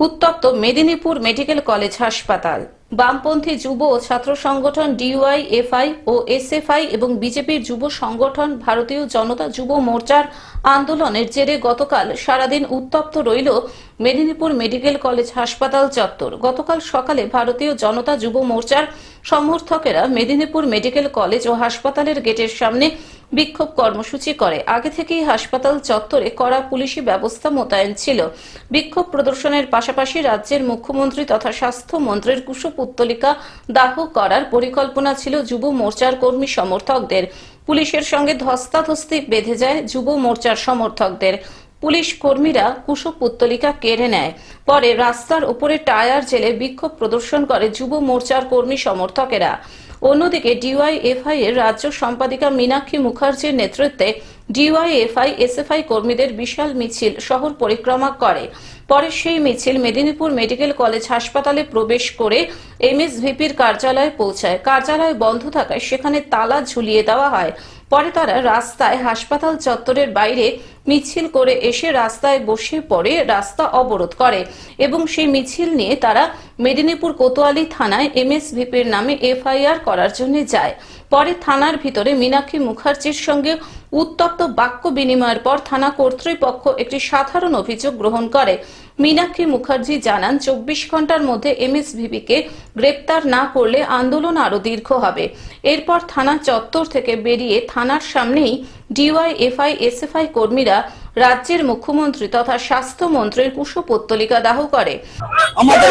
উত্তপ্ত Medinipur medical college হাসপাতাল। বামপন্থী যুব ছাত্র সংগঠন ডিওয়াই, এফআই ও এসএফআই এবং বিজেপির যুব সংগঠন ভারতীয় জনতা যুব মোর্চার আন্দোলনের জেরে গতকাল সারাদিন উত্তপ্ত রইল মেদিনীপুর মেডিকেল কলেজ হাসপাতাল চত্বর। গতকাল সকালে ভারতীয় জনতা যুব মোর্চার সমর্থকেরা মেদিনীপুর মেডিকেল কলেজ ও হাসপাতালের গেটের সামনে বিক্ষোভ কর্মসূচি করে। আগে থেকেই হাসপাতাল চত্বরে কড়া পুলিশি ব্যবস্থা মোতায়েন ছিল। বিক্ষোভ প্রদর্শনের পাশাপাশি রাজ্যের মুখ্যমন্ত্রী তথা স্বাস্থ্যমন্ত্রীর কুশপুত্তলিকা দাহ করার পরিকল্পনা ছিল যুব মোর্চার কর্মী সমর্থকদের। পুলিশের সঙ্গে ধস্তাধস্তি বেঁধে যায় যুব মোর্চার সমর্থকদের। পুলিশ কর্মীরা কুশপুত্তলিকা কেড়ে নেয়। পরে রাস্তার উপরে টায়ার জেলে বিক্ষোভ প্রদর্শন করে যুব মোর্চার কর্মী সমর্থকেরা। অন্যদিকে ডিওয়াইএফআই এর রাজ্য সম্পাদিকা মীনাক্ষী মুখার্জির নেতৃত্বে ডিওয়াইএফআই, এসএফআই কর্মীদের বিশাল মিছিল শহর পরিক্রমা করে। পরে সেই মিছিল মেদিনীপুর মেডিকেল কলেজ হাসপাতালে প্রবেশ করে এমএসভিপির কার্যালয়ে পৌঁছায়। কার্যালয় বন্ধ থাকায় সেখানে তালা ঝুলিয়ে দেওয়া হয়। পরে তারা রাস্তায় হাসপাতাল চত্বরের বাইরে মিছিল করে এসে রাস্তায় বসে পড়ে রাস্তা অবরোধ করে এবং সেই মিছিল নিয়ে তারা মেদিনীপুর কোতোয়ালি থানায় এমএসভিপির নামে এফআইআর করার জন্য যায়। পরে থানার ভিতরে মীনাক্ষী মুখার্জির সঙ্গে উত্তপ্ত বাক্য বিনিময়ের পর থানা কর্তৃপক্ষ একটি সাধারণ অভিযোগ গ্রহণ করে। মীনাক্ষী মুখার্জি জানান, চব্বিশ ঘণ্টার মধ্যে এমএসভিপিকে গ্রেপ্তার না করলে আন্দোলন আরও দীর্ঘ হবে। এরপর থানা চত্বর থেকে বেরিয়ে থানার সামনেই ডিওয়াই ডিওয়াইএফআই এসএফআই কর্মীরা রাজ্যের মুখ্যমন্ত্রী তথা স্বাস্থ্যমন্ত্রীর কুশপুত্তলিকা দাহ করে। আমাদের